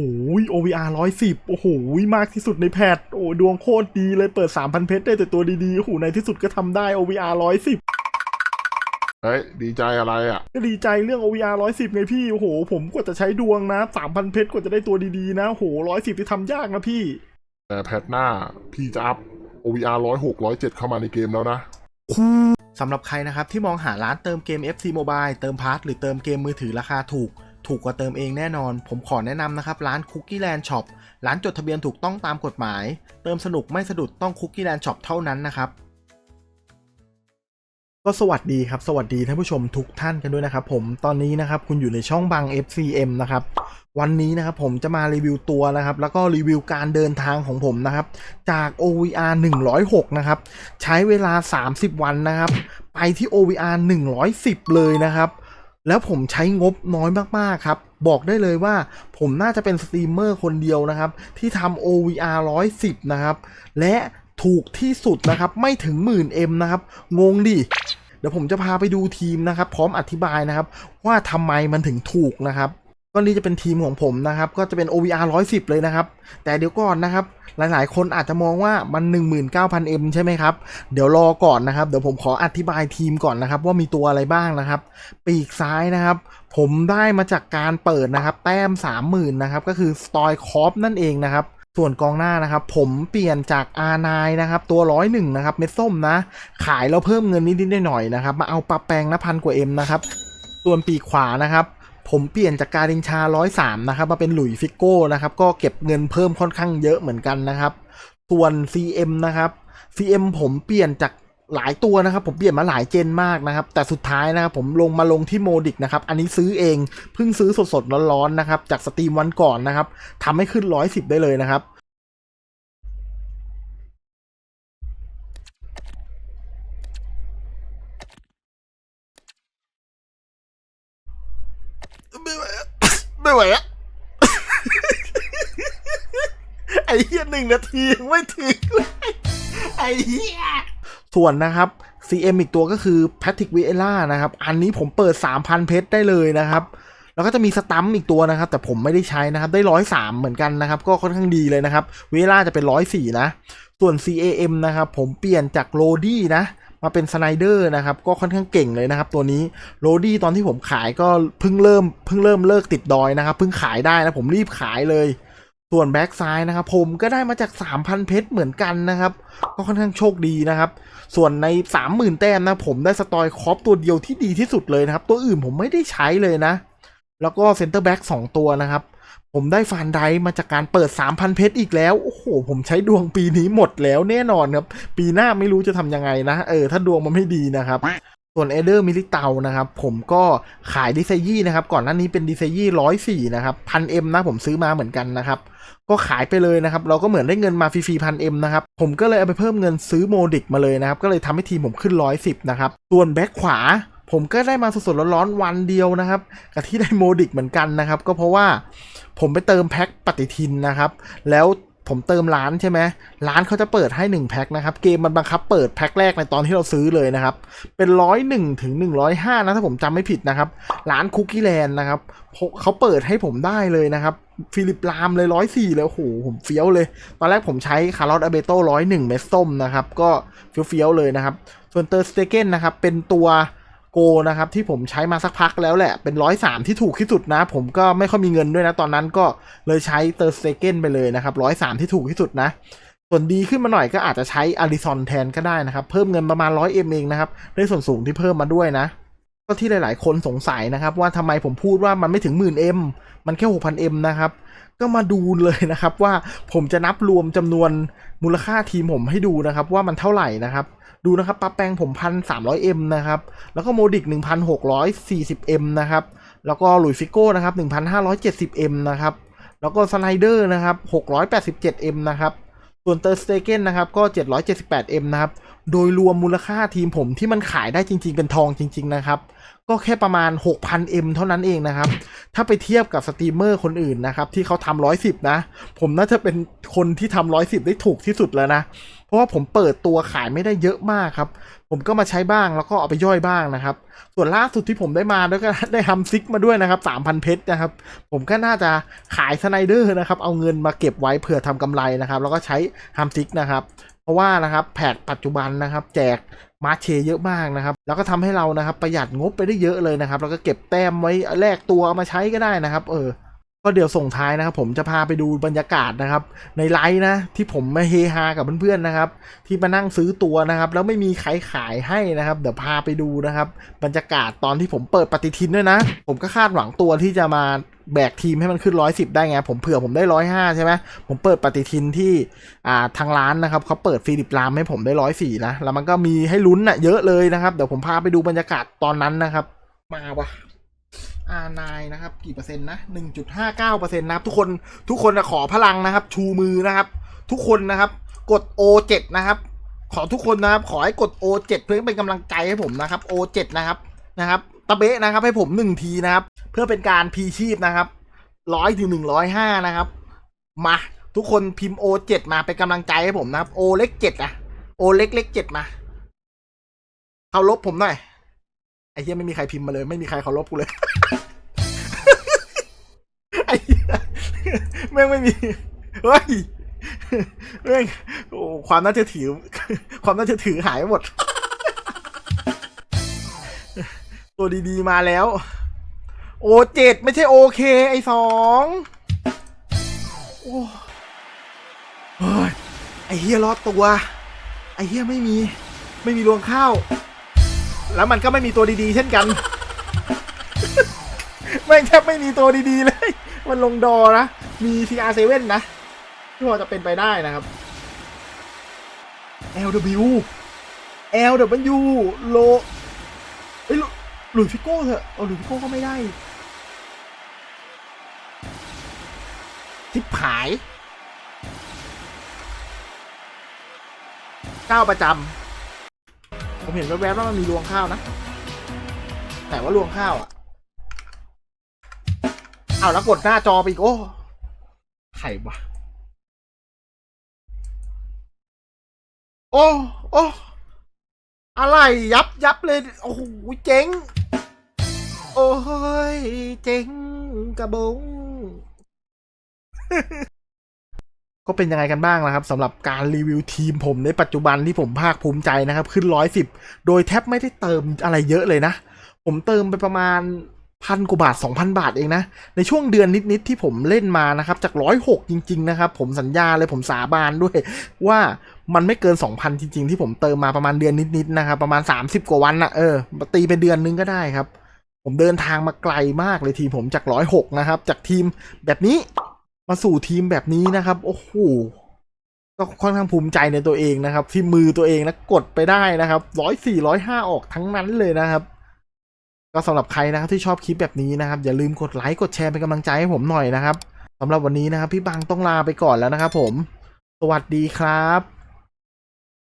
โอ้ย OVR ร้อยสิบโอ้โหมากที่สุดในแพทโอ้ดวงโคตรดีเลยเปิด3,000เพชรได้แต่ตัวดีๆโอ้โหในที่สุดก็ทำได้ OVR ร้อยสิบเฮ้ยดีใจอะไรอะ ก็ดีใจเรื่อง OVR ร้อยสิบไงพี่ โอ้โห ผมกว่าจะใช้ดวงนะ3,000เพชรกว่าจะได้ตัวดีๆนะโอ้โหร้อยสิบที่ทำยากนะพี่ แต่แพทหน้าพี่จะอัพ OVR ร้อยหกร้อยเจ็ดเข้ามาในเกมแล้วนะสำหรับใครนะครับที่มองหาร้านเติมเกม FC Mobile เติมพาร์ทหรือเติมเกมมือถือราคาถูก ถูกกว่าเติมเองแน่นอน ผมขอแนะนำนะครับ ร้าน Cookie Land Shop ร้านจดทะเบียนถูกต้องตามกฎหมาย เติมสนุกไม่สะดุดต้อง Cookie Land Shop เท่านั้นนะครับก็สวัสดีครับ สวัสดีท่านผู้ชมทุกท่านกันด้วยนะครับผมตอนนี้นะครับคุณอยู่ในช่องบัง FCM นะครับวันนี้นะครับผมจะมารีวิวตัวนะครับ แล้วก็รีวิวการเดินทางของผมนะครับ จาก OVR 106 นะครับ ใช้เวลา 30 วันนะครับ ไปที่ OVR 110 เลยนะครับ แล้วผมใช้งบน้อยมาก ๆ ครับ บอกได้เลยว่าผมน่าจะเป็นสตรีมเมอร์คนเดียวนะครับ ที่ทำ OVR 110 นะครับ และถูกที่สุดนะครับ ไม่ถึงหมื่น M นะครับ งงดิ เดี๋ยวผมจะพาไปดูทีมนะครับ พร้อมอธิบายนะครับ ว่าทำไมมันถึงถูกนะครับ ก็นี่จะเป็นทีมของผมนะครับ ก็จะเป็น OVR 110 เลยนะครับ แต่เดี๋ยวก่อนนะครับ หลายๆ คนอาจจะมองว่ามัน 19,000M ใช่ไหมครับ เดี๋ยวรอก่อนนะครับ เดี๋ยวผมขออธิบายทีมก่อนนะครับ ว่ามีตัวอะไรบ้างนะครับ ปีกซ้ายนะครับ ผมได้มาจากการเปิดนะครับ แต้ม 30,000นะครับ ก็คือสตอยคอฟนั่นเองนะครับส่วนกองหน้านะครับ ผมเปลี่ยนจาก R9 นนะครับ ตัวร้อยหนึ่งนะครับ เม็ดส้มนะ ขายแล้วเพิ่มเงินนิดๆหน่อยๆนะครับ มาเอาปรับแปลงนะพันกว่า M นะครับ ส่วนปีกขวานะครับ ผมเปลี่ยนจากการินชา 103 นะครับ มาเป็นหลุยฟิโก้นะครับ ก็เก็บเงินเพิ่มค่อนข้างเยอะเหมือนกันนะครับ ส่วน CM นะครับ CM ผมเปลี่ยนจากหลายตัวนะครับ ผมเปลี่ยนมาหลายเจนมากนะครับ แต่สุดท้ายนะครับผมลงมาลงที่โมดิกนะครับ อันนี้ซื้อเองเพิ่งซื้อสดๆร้อนๆนะครับ จากสตรีมวันก่อนนะครับทำให้ขึ้น 110 ได้เลยนะครับ ไม่ไหวอะไม่ไหวอะไอ้เหี้ยหนึ่งนาทียังไม่ถึงเลยไอ้เหี้ยส่วนนะครับ CM อีกตัวก็คือแพทริกวิเอล่านะครับ อันนี้ผมเปิด 3,000 เพชรได้เลยนะครับ แล้วก็จะมีสตัมอีกตัวนะครับ แต่ผมไม่ได้ใช้นะครับ ได้ร้อยสามเหมือนกันนะครับ ก็ค่อนข้างดีเลยนะครับเวล่าจะเป็นร้อยสี่นะ ส่วน CAM นะครับ ผมเปลี่ยนจากโรดี้นะ มาเป็นสไนเดอร์นะครับก็ค่อนข้างเก่งเลยนะครับ ตัวนี้โรดี้ตอนที่ผมขายก็เพิ่งเริ่มเพิ่งเริ่มเลิกติดดอยนะครับเพิ่งขายได้นะผมรีบขายเลย ส่วนแบ็กซ้ายนะครับผมก็ได้มาจาก 3,000 เพชรเหมือนกันนะครับ ก็ค่อนข้างโชคดีนะครับ ส่วนใน 30,000 แต้มนะผมได้สตอยคอปตัวเดียวที่ดีที่สุดเลยนะครับ ตัวอื่นผมไม่ได้ใช้เลยนะ แล้วก็เซนเตอร์แบ็ก2ตัวนะครับ ผมได้ฟานไดมาจากการเปิด 3,000 เพชรอีกแล้ว โอ้โห ผมใช้ดวงปีนี้หมดแล้วแน่นอนครับ ปีหน้าไม่รู้จะทำยังไงนะ เออ ถ้าดวงมันไม่ดีนะครับส่วนเอเดอร์มิลิเตานะครับผมก็ขายดิเซยี่นะครับก่อนหน้านี้เป็นดิเซยี่ร้อยสี่นะครับพันเอ็มนะผมซื้อมาเหมือนกันนะครับก็ขายไปเลยนะครับเราก็เหมือนได้เงินมาฟรีๆพันเอ็มนะครับผมก็เลยเอาไปเพิ่มเงินซื้อโมดิกมาเลยนะครับก็เลยทำให้ทีมผมขึ้นร้อยสิบนะครับส่วนแบ็คขวา ผมก็ได้มาสดๆร้อนๆวันเดียวนะครับกับที่ได้โมดิกเหมือนกันนะครับ ก็เพราะว่าผมไปเติมแพ็คปฏิทินนะครับ แล้วผมเติมร้านใช่ไหมร้านเขาจะเปิดให้ 1 แพ็คนะครับ เกมมันบังคับเปิดแพ็คแรกในตอนที่เราซื้อเลยนะครับ เป็นร้อยหนึ่งถึงหนึ่งร้อยห้านะ ถ้าผมจำไม่ผิดนะครับ ร้านคุกกี้แลนด์นะครับเขาเปิดให้ผมได้เลยนะครับ ฟิลิปลามเลยร้อยสี่เลยโอ้โหผมเฟี้ยวเลย ตอนแรกผมใช้คาร์ลอตอเบโต้ร้อยหนึ่งเม็ดส้มนะครับ ก็เฟี้ยวๆเลยนะครับ ส่วนเตอร์สเตเกนนะครับ เป็นตัว โกนะครับที่ผมใช้มาสักพักแล้วแหละ เป็นร้อยสามที่ถูกที่สุดนะ ผมก็ไม่ค่อยมีเงินด้วยนะ ตอนนั้นก็เลยใช้เตอร์สเตเกนไปเลยนะครับร้อยสามที่ถูกที่สุดนะ ส่วนดีขึ้นมาหน่อยก็อาจจะใช้อาริซอนแทนก็ได้นะครับ เพิ่มเงินประมาณร้อยเอ็มเองนะครับได้ส่วนสูงที่เพิ่มมาด้วยนะ ก็ที่หลาย ๆ คนสงสัยนะครับ ว่าทำไมผมพูดว่ามันไม่ถึงหมื่นเอ็มมันแค่หกพันเอ็มนะครับก็มาดูเลยนะครับว่าผมจะนับรวมจำนวนมูลค่าทีมผมให้ดูนะครับ ว่ามันเท่าไหร่นะครับ ดูนะครับปรับแปงผมพันสามร้อยเอ็มนะครับ แล้วก็โมดิกหนึ่งพันหกร้อยสี่สิบเอ็มนะครับ แล้วก็หลุยฟิโก้นะครับหนึ่งพันห้าร้อยเจ็ดสิบเอ็มนะครับ แล้วก็สไนเดอร์นะครับหกร้อยแปดสิบเจ็ดเอ็มนะครับ ส่วนเตอร์สเตเกนนะครับ ก็เจ็ดร้อยเจ็ดสิบแปดเอ็มนะครับ โดยรวมมูลค่าทีมผมที่มันขายได้จริง ๆ เป็นทองจริง ๆ นะครับ ก็แค่ประมาณ 6,000M เท่านั้นเองนะครับ ถ้าไปเทียบกับสตรีมเมอร์คนอื่นนะครับ ที่เขาทำร้อยสิบนะ ผมน่าจะเป็นคนที่ทำร้อยสิบได้ถูกที่สุดแล้วนะ เพราะว่าผมเปิดตัวขายไม่ได้เยอะมากครับ ผมก็มาใช้บ้างแล้วก็เอาไปย่อยบ้างนะครับ ส่วนล่าสุดที่ผมได้มาแล้วก็ได้ฮัมซิกมาด้วยนะครับสามพันเพชรนะครับ ผมก็น่าจะขายสไนเดอร์นะครับ เอาเงินมาเก็บไว้เผื่อทำกำไรนะครับ แล้วก็ใช้ฮัมซิกนะครับ ราะว่านะครับแผกปัจจุบันนะครับ แจกมาเชเยอะมากนะครับ แล้วก็ทำให้เรานะครับ ประหยัดงบไปได้เยอะเลยนะครับแล้วก็เก็บแต้มไว้แลกตัวเอามาใช้ก็ได้นะครับ เออ ก็เดี๋ยวส่งท้ายนะครับ ผมจะพาไปดูบรรยากาศนะครับ ในไลฟ์นะ ที่ผมมาเฮฮากับเพื่อนๆนะครับ ที่มานั่งซื้อตัวนะครับ แล้วไม่มีใครขายให้นะครับ เดี๋ยวพาไปดูนะครับ บรรยากาศตอนที่ผมเปิดปฏิทินด้วยนะ ผมก็คาดหวังตัวที่จะมา แบกทีมให้มันขึ้นร้อยสิบได้ไง ผมเผื่อผมได้ร้อยห้าใช่ไหมผมเปิดปฏิทินที่อ่าทางร้านนะครับเขาเปิดฟิลิปลามให้ผมได้ร้อยสี่นะ แล้วมันก็มีให้ลุ้นอะเยอะเลยนะครับ เดี๋ยวผมพาไปดูบรรยากาศตอนนั้นนะครับ มาวะ R9 นายนะครับ กี่เปอร์เซ็นต์นะหนึ่งจุดห้าเก้าเปอร์เซ็นต์นะครับ ทุกคนทุกคนนะขอพลังนะครับ ชูมือนะครับ ทุกคนนะครับ กด O7 นะครับ ขอทุกคนนะครับ ขอให้กด O7 เพื่อเป็นกำลังใจให้ผมนะครับ O7 นะครับนะครับ ตะเบะนะครับ ให้ผมหนึ่งทีนะครับ เพื่อเป็นการพีชีพนะครับร้อยถึงหนึ่งร้อยห้านะครับ มา ทุกคนพิมพ์ O7 มาเป็นกำลังใจให้ผมนะครับ O เล็กเจ็ดอะ O เล็กเล็กเจ็ดมาเคารพผมหน่อยไอ้เหี้ยไม่มีใครพิมพ์มาเลย ไม่มีใครเคารพกูเลยไอ้เหี้ยแม่งไม่มีเฮ้ยแม่งโอ้ความน่าจะถือ ความน่าจะถือหายหมด ตัวดีๆ มาแล้ว โอเจ็ดไม่ใช่โอเค ไอสองโอ้เฮ้ยไอเฮียรอดตัว ไอเฮียไม่มี ไม่มีรวงข้าว แล้วมันก็ไม่มีตัวดีๆ เช่นกัน แม่งแทบไม่มีตัวดีๆ เลย มันลงดอนะ มี TR7 นะที่พอจะเป็นไปได้นะครับ LW LW โลเอ้ย ลุหลุยฟิโก้เถอะเอาหลุยฟิโก้ก็ไม่ได้ทิปหายก้าวประจำผมเห็นแวบๆว่ามันมีรวงข้าวนะ แต่ว่ารวงข้าวอะเอาแล้วกดหน้าจอไปอีกโอ้ไข่วะโอ้โอ้อะไรยับยับเลย โอ้โหเจ๋ง โอ้ย เจ๋งกระบง ก็เป็นยังไงกันบ้างนะครับสำหรับการรีวิวทีมผมในปัจจุบันที่ผมภาคภูมิใจนะครับ ขึ้นร้อยสิบโดยแทบไม่ได้เติมอะไรเยอะเลยนะ ผมเติมไปประมาณพันกว่าบาท 2,000 บาทเองนะ ในช่วงเดือนนิด ๆ ที่ผมเล่นมานะครับ จากร้อยหกจริง ๆ นะครับ ผมสัญญาเลยผมสาบานด้วย ว่ามันไม่เกิน 2,000 จริง ๆ ที่ผมเติมมาประมาณเดือนนิด ๆ นะครับ ประมาณ 30 กว่าวันนะเออตีเป็นเดือนนึงก็ได้ครับ ผมเดินทางมาไกลมากเลยทีมผมจากร้อยหกนะครับ จากทีมแบบนี้มาสู่ทีมแบบนี้นะครับ โอ้โหก็ค่อนข้างภูมิใจในตัวเองนะครับ ที่มือตัวเองนะกดไปได้นะครับร้อยสี่ร้อยห้าออกทั้งนั้นเลยนะครับ ก็สำหรับใครนะครับที่ชอบคลิปแบบนี้นะครับ อย่าลืมกดไลค์กดแชร์เป็นกำลังใจให้ผมหน่อยนะครับสำหรับวันนี้นะครับ พี่บังต้องลาไปก่อนแล้วนะครับผม สวัสดีครับ